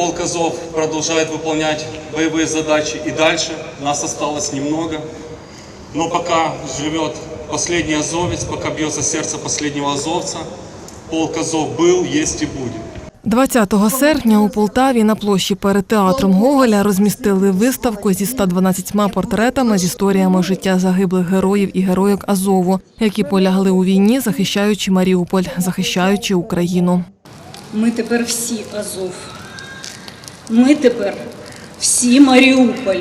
Полк Азов продолжает выполнять боевые задачи и дальше. Нас осталось немного. Но пока живет последний азовец, пока бьется сердце последнего азовца, полк Азов был, есть и будет. 20 серпня у Полтаві на площі перед театром Гоголя розмістили виставку зі 112 портретами з історіями життя загиблих героїв і героїк Азову, які полягли у війні, захищаючи Маріуполь, захищаючи Україну. Ми тепер всі Азов. Ми тепер всі Маріуполь.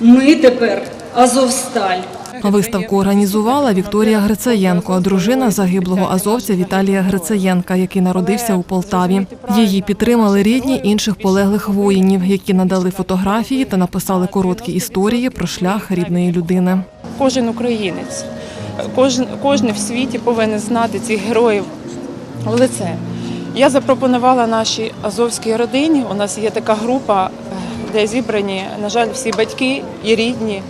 Ми тепер Азовсталь. Виставку організувала Вікторія Грицаєнко, дружина загиблого азовця Віталія Грицаєнка, який народився у Полтаві. Її підтримали рідні інших полеглих воїнів, які надали фотографії та написали короткі історії про шлях рідної людини. Кожен українець, кожен, кожен в світі повинен знати цих героїв в лице. Я запропонувала нашій азовській родині. У нас є така група, е, де зібрані, на жаль, всі батьки і рідні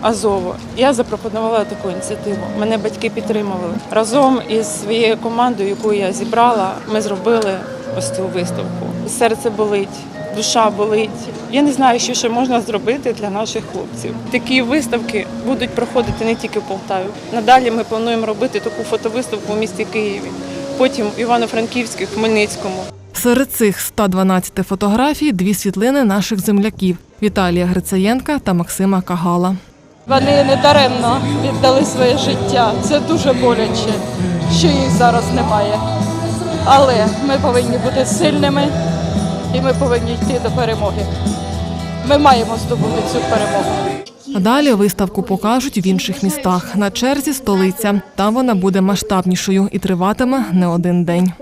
Азову. Я запропонувала таку ініціативу. Мене батьки підтримували. Разом із своєю командою, яку я зібрала, ми зробили ось цю виставку. Серце болить, душа болить. Я не знаю, що ще можна зробити для наших хлопців. Такі виставки будуть проходити не тільки в Полтаві. Надалі ми плануємо робити таку фотовиставку в місті Києві, потім в Івано-Франківську, Хмельницькому. Серед цих 112 фотографій дві світлини наших земляків Віталія Грицаєнка та Максима Кагала. Вони не даремно віддали своє життя. Це дуже боляче, що їх зараз немає. Але ми повинні бути сильними і ми повинні йти до перемоги. Ми маємо здобути цю перемогу. Далі виставку покажуть в інших містах. На черзі столиця. Там вона буде масштабнішою і триватиме не один день.